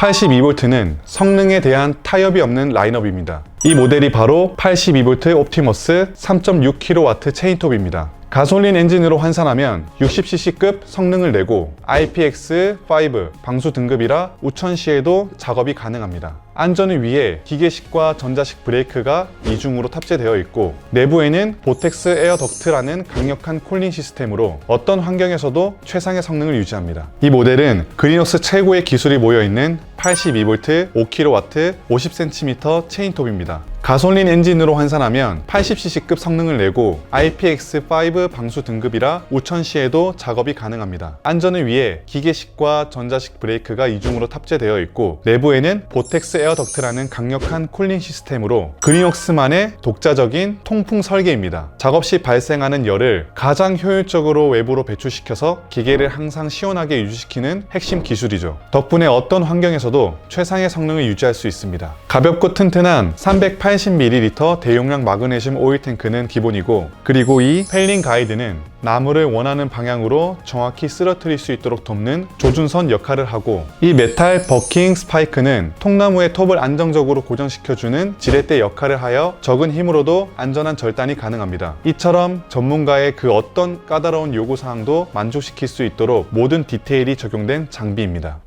82V는 성능에 대한 타협이 없는 라인업입니다. 이 모델이 바로 82V 옵티머스 3.6kW 체인톱입니다. 가솔린 엔진으로 환산하면 60cc급 성능을 내고 IPX5 방수 등급이라 우천시에도 작업이 가능합니다. 안전을 위해 기계식과 전자식 브레이크가 이중으로 탑재되어 있고 내부에는 보텍스 에어 덕트라는 강력한 콜링 시스템으로 어떤 환경에서도 최상의 성능을 유지합니다. 이 모델은 그리녹스 최고의 기술이 모여 있는 82V 5kW 50cm 체인톱입니다. 가솔린 엔진으로 환산하면 80cc급 성능을 내고 IPX5 방수 등급이라 우천시에도 작업이 가능합니다. 안전을 위해 기계식과 전자식 브레이크가 이중으로 탑재되어 있고 내부에는 보텍스 에어 덕트라는 강력한 쿨링 시스템으로 그린웍스만의 독자적인 통풍 설계입니다. 작업 시 발생하는 열을 가장 효율적으로 외부로 배출시켜서 기계를 항상 시원하게 유지시키는 핵심 기술이죠. 덕분에 어떤 환경에서도 최상의 성능을 유지할 수 있습니다. 가볍고 튼튼한 380ml 대용량 마그네슘 오일 탱크는 기본이고 그리고 이 펠링 가이드는 나무를 원하는 방향으로 정확히 쓰러뜨릴 수 있도록 돕는 조준선 역할을 하고 이 메탈 버킹 스파이크는 통나무의 톱을 안정적으로 고정시켜주는 지렛대 역할을 하여 적은 힘으로도 안전한 절단이 가능합니다. 이처럼 전문가의 그 어떤 까다로운 요구사항도 만족시킬 수 있도록 모든 디테일이 적용된 장비입니다.